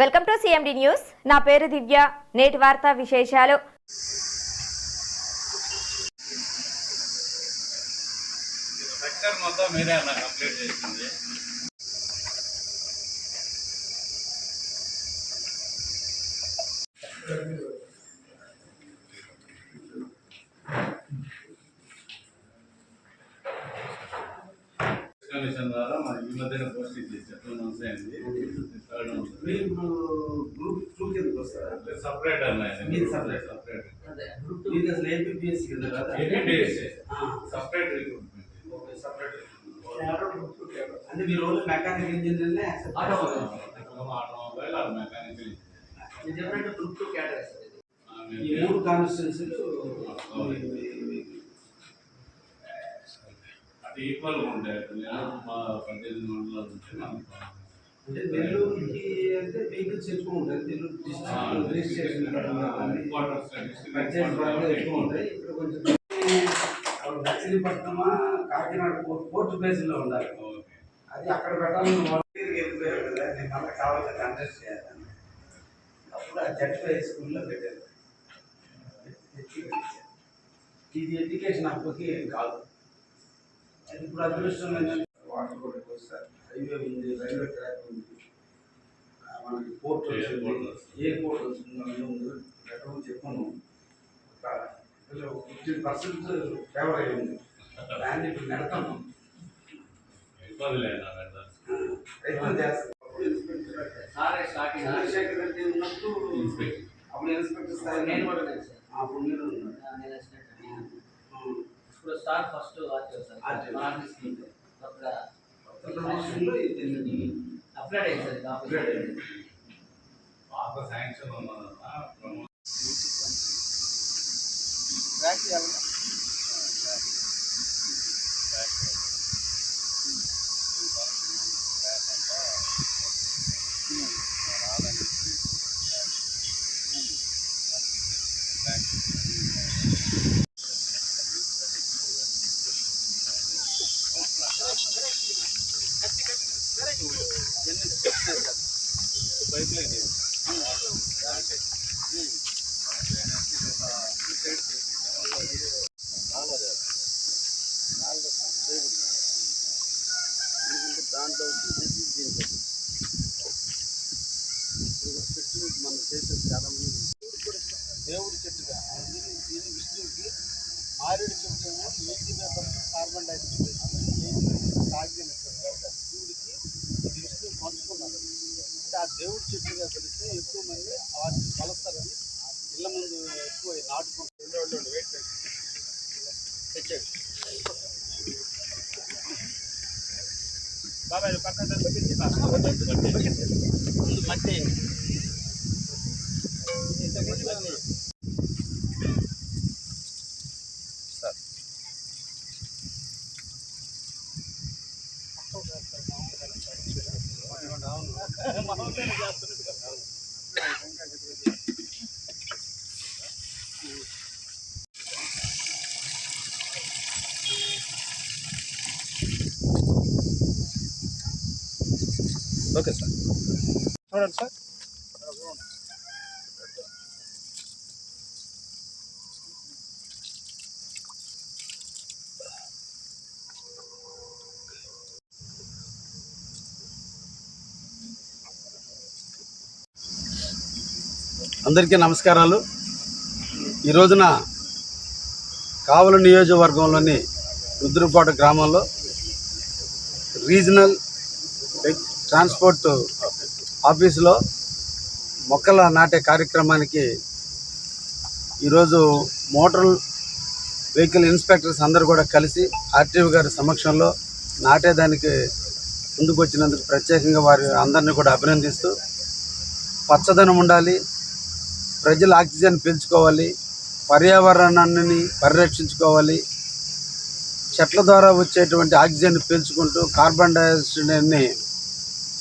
Welcome to CMD news. నా పేరు దివ్య. నేటి వార్తా విశేషాలు. ద్వారా మన ఈ మధ్యన పోస్టింగ్ చేసి టూ మంత్స్ అయింది. మీరు గ్రూప్ టూ కిందకి వస్తారా? సపరేట్ అన్న మీరు separate. సపరేట్ మీరు అసలు ఏపీఎస్సీ కింద కదా? సపరేట్ రిక్రూట్మెంట్ సపరేట్ అంటే మీరు only mechanical engineer automobile or mechanical group two ఈ మూడు కాన్స్టిట్యూన్సీలు అది ఈక్వల్గా ఉంటాయి పద్దెనిమిది మండలాలు ఉంటే మనకు అంటే నెల్లూరుకి అంటే వెహికల్స్ ఎక్కువ ఉంటాయి. నెల్లూరు డిస్ట్రిక్ట్ ఎక్కువ ఉంటాయి. ఇక్కడ కొంచెం మచిలీపట్నమా కాకినాడ పోర్ట్- పోర్ట్ బేస్లో ఉండాలి. అది అక్కడ పెట్టాలని వెళ్ళిపోయారు కదా. నేను మళ్ళీ కావాలని కంటెస్ట్ చేయాలని అప్పుడు ఆ జడ్ హై స్కూల్లో పెట్టారు. ఇది ఎడ్యుకేషన్ అప్పటికి ఏం కాదు. అది ఇప్పుడు అదృష్టం వాటర్ కూడా వస్తారు హైవే ఉంది రైల్వే ట్రాక్ ఉంది. మనకి పోర్ట్. ఎయిర్పోర్ట్ వస్తుంది? అన్నీ ఉంది ఎక్కడ చెప్పాను. ఒక ఫిఫ్టీన్ పర్సెంట్ ఫేవర్ అయ్యి ఉంది దాన్ని ఇప్పుడు ఇన్స్పెక్టర్ చంద్రశేఖర్ రెడ్డి ఉన్నప్పుడు అప్పుడు ఇన్స్పెక్టర్ నేను కూడా సార్ అప్పుడు మీరు. ఇప్పుడు star first RTO sir. RTO. RTC applied అయింది. సార్ అప్గ్రేడ్ అయింది. పాత శాంక్షన్ ఉన్నదన్న ప్రమోషన్ దేవుడి చెట్టుగా దీని దీని విష్ణువుకి ఆరేడు చెట్టు ఏమో నీటి కార్బన్ డైఆక్సైడ్ ఆక్సిజన్ ఇస్తుంది కాబట్టి శివుడికి ఇది విష్ణువు పంచుకున్నారు అంటే ఆ దేవుడి చెట్టుగా తెలిస్తే ఎక్కువ మంది వాటిని కలుస్తారని ఇళ్ళ ముందు ఎక్కువ నాటుకుంటారు వెయిట్ తెచ్చాడు బాబాయ్ పక్కన మట్టి. Okay sir. చూడండి సార్. అందరికీ నమస్కారాలు. ఈ రోజున కావలి నియోజకవర్గంలోని రుద్రపాట గ్రామంలో రీజనల్ ట్రాన్స్పోర్ట్ ఆఫీసులో మొక్కల నాటే కార్యక్రమానికి ఈరోజు మోటార్ వెహికల్ ఇన్స్పెక్టర్స్ అందరూ కూడా కలిసి ఆర్టీఓ గారి సమక్షంలో నాటేదానికి ముందుకు వచ్చినందుకు ప్రత్యేకంగా వారి అందరినీ కూడా అభినందిస్తూ పచ్చదనం ఉండాలి ప్రజలు ఆక్సిజన్ పీల్చుకోవాలి పర్యావరణాన్ని పరిరక్షించుకోవాలి చెట్ల ద్వారా వచ్చేటువంటి ఆక్సిజన్ పీల్చుకుంటూ కార్బన్ డైఆక్సైడ్ని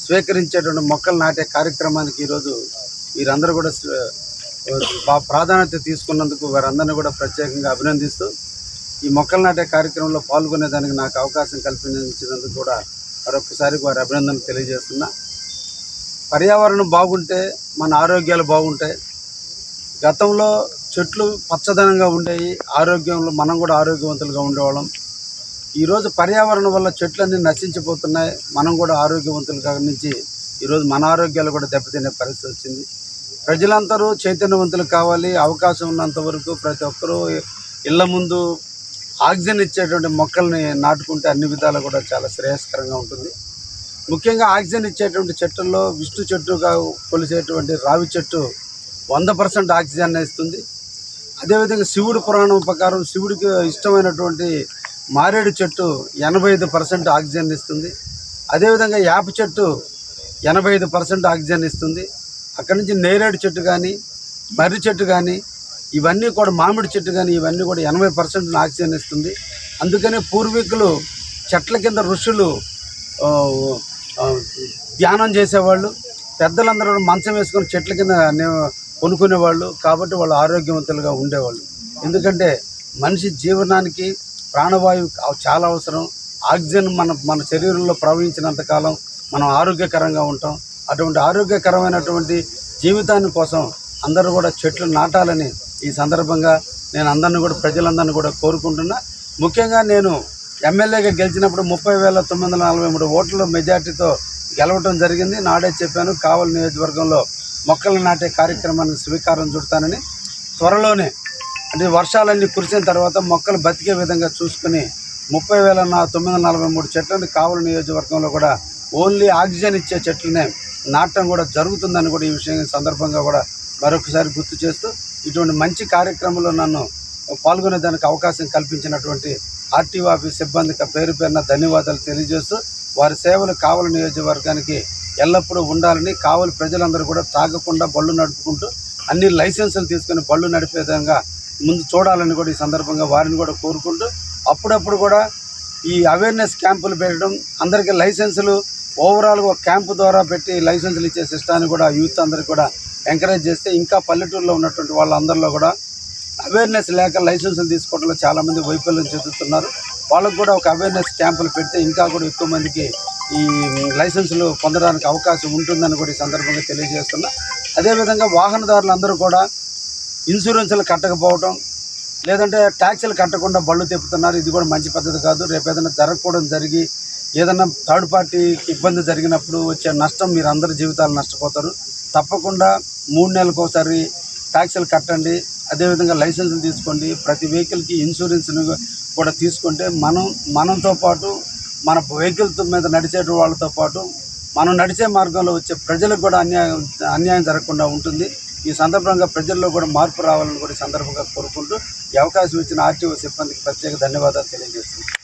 స్వీకరించేటువంటి మొక్కలు నాటే కార్యక్రమానికి ఈరోజు వీరందరూ కూడా బా- ప్రాధాన్యత తీసుకున్నందుకు వారందరినీ కూడా ప్రత్యేకంగా అభినందిస్తూ ఈ మొక్కలు నాటే కార్యక్రమంలో పాల్గొనేదానికి నాకు అవకాశం కల్పించినందుకు కూడా మరొకసారి వారి అభినందనలు తెలియజేస్తున్నా. పర్యావరణం బాగుంటే మన ఆరోగ్యాలు బాగుంటాయి గతంలో చెట్లు పచ్చదనంగా ఉండేవి ఆరోగ్యంలో మనం కూడా ఆరోగ్యవంతులుగా ఉండేవాళ్ళం. ఈరోజు పర్యావరణం వల్ల చెట్లన్నీ నశించిపోతున్నాయి. మనం కూడా ఆరోగ్యవంతులుగా నుంచి ఈరోజు మన ఆరోగ్యాలు కూడా దెబ్బతినే పరిస్థితి వచ్చింది. ప్రజలందరూ చైతన్యవంతులు కావాలి. అవకాశం ఉన్నంత వరకు ప్రతి ఒక్కరూ ఇళ్ళ ముందు ఆక్సిజన్ ఇచ్చేటువంటి మొక్కల్ని నాటుకుంటే అన్ని విధాలు కూడా చాలా శ్రేయస్కరంగా ఉంటుంది. ముఖ్యంగా ఆక్సిజన్ ఇచ్చేటువంటి చెట్టుల్లో విష్ణు చెట్టుగా కొలిసేటువంటి రావి చెట్టు వంద పర్సెంట్ ఆక్సిజన్ ఇస్తుంది. అదేవిధంగా శివుడు పురాణం ప్రకారం శివుడికి ఇష్టమైనటువంటి మారేడు చెట్టు ఎనభై ఐదు పర్సెంట్ ఆక్సిజన్ ఇస్తుంది. అదేవిధంగా యాప చెట్టు ఎనభై ఐదు పర్సెంట్ ఆక్సిజన్ ఇస్తుంది. అక్కడి నుంచి నేరేడు చెట్టు కానీ మర్రి చెట్టు కానీ ఇవన్నీ కూడా మామిడి చెట్టు కానీ ఇవన్నీ కూడా ఎనభై పర్సెంట్ ఆక్సిజన్ ఇస్తుంది. అందుకనే పూర్వీకులు చెట్ల కింద ఋషులు ధ్యానం చేసేవాళ్ళు పెద్దలందరూ మంచం వేసుకొని చెట్ల కింద కొనుక్కునేవాళ్ళు కాబట్టి వాళ్ళు ఆరోగ్యవంతులుగా ఉండేవాళ్ళు. ఎందుకంటే మనిషి జీవనానికి ప్రాణవాయువు చాలా అవసరం. ఆక్సిజన్ మన మన శరీరంలో ప్రవహించినంత కాలం మనం ఆరోగ్యకరంగా ఉంటాం. అటువంటి ఆరోగ్యకరమైనటువంటి జీవితాన్ని కోసం అందరూ కూడా చెట్లు నాటాలని ఈ సందర్భంగా నేను అందరిని కూడా ప్రజలందరినీ కూడా కోరుకుంటున్నా. ముఖ్యంగా నేను ఎమ్మెల్యేగా గెలిచినప్పుడు ముప్పై వేల తొమ్మిది వందల నలభై మూడు ఓట్ల మెజార్టీతో గెలవటం జరిగింది. నాడే చెప్పాను కావలి నియోజకవర్గంలో మొక్కలు నాటే కార్యక్రమాన్ని స్వీకారం చుడతానని. త్వరలోనే అంటే వర్షాలన్నీ కురిసిన తర్వాత మొక్కలు బతికే విధంగా చూసుకుని ముప్పై వేల నా తొమ్మిది వందల నలభై మూడు చెట్లను కావలి నియోజకవర్గంలో కూడా ఓన్లీ ఆక్సిజన్ ఇచ్చే చెట్లనే నాటడం కూడా జరుగుతుందని కూడా ఈ విషయం సందర్భంగా కూడా మరొకసారి గుర్తు చేస్తూ ఇటువంటి మంచి కార్యక్రమంలో నన్ను పాల్గొనేదానికి అవకాశం కల్పించినటువంటి ఆర్టీఓ ఆఫీస్ సిబ్బందికి పేరు పేరున ధన్యవాదాలు తెలియజేస్తూ వారి సేవలు కావలి నియోజకవర్గానికి ఎల్లప్పుడూ ఉండాలని కావలి ప్రజలందరూ కూడా తాగకుండా బళ్ళు నడుపుకుంటూ అన్ని లైసెన్సులు తీసుకుని బళ్ళు నడిపే విధంగా ముందు చూడాలని కూడా ఈ సందర్భంగా వారిని కూడా కోరుకుంటూ అప్పుడప్పుడు కూడా ఈ అవేర్నెస్ క్యాంపులు పెట్టడం అందరికీ లైసెన్సులు ఓవరాల్గా ఒక క్యాంపు ద్వారా పెట్టి లైసెన్సులు ఇచ్చే సిస్టాన్ని కూడా యూత్ అందరికీ కూడా ఎంకరేజ్ చేస్తే ఇంకా పల్లెటూరులో ఉన్నటువంటి వాళ్ళందరిలో కూడా అవేర్నెస్ లేక లైసెన్సులు తీసుకోవడంలో చాలామంది వైఫల్యం చెందుతున్నారు. వాళ్ళకు కూడా ఒక అవేర్నెస్ క్యాంపులు పెడితే ఇంకా కూడా ఎక్కువ మందికి ఈ లైసెన్సులు పొందడానికి అవకాశం ఉంటుందని కూడా ఈ సందర్భంగా తెలియజేస్తున్నా. అదేవిధంగా వాహనదారులందరూ కూడా ఇన్సూరెన్సులు కట్టకపోవడం లేదంటే ట్యాక్సీలు కట్టకుండా బళ్ళు తిప్పుతున్నారు. ఇది కూడా మంచి పద్ధతి కాదు. రేపు ఏదైనా జరగకపోవడం జరిగి ఏదైనా థర్డ్ పార్టీకి ఇబ్బంది జరిగినప్పుడు వచ్చే నష్టం మీరు అందరి జీవితాలు నష్టపోతారు. తప్పకుండా మూడు నెలలకు ఒకసారి ట్యాక్సీలు కట్టండి. అదేవిధంగా లైసెన్సులు తీసుకోండి. ప్రతి వెహికల్కి ఇన్సూరెన్స్ని కూడా తీసుకుంటే మనం మనంతో పాటు మన వెహికల్ మీద నడిచే వాళ్ళతో పాటు మనం నడిచే మార్గంలో వచ్చే ప్రజలకు కూడా అన్యాయం అన్యాయం జరగకుండా ఉంటుంది. ఈ సందర్భంగా ప్రజల్లో కూడా మార్పు రావాలని కూడా సందర్భంగా కోరుకుంటూ ఈ అవకాశం ఇచ్చిన ఆర్టీఓ సిబ్బందికి ప్రత్యేక ధన్యవాదాలు తెలియజేస్తున్నాను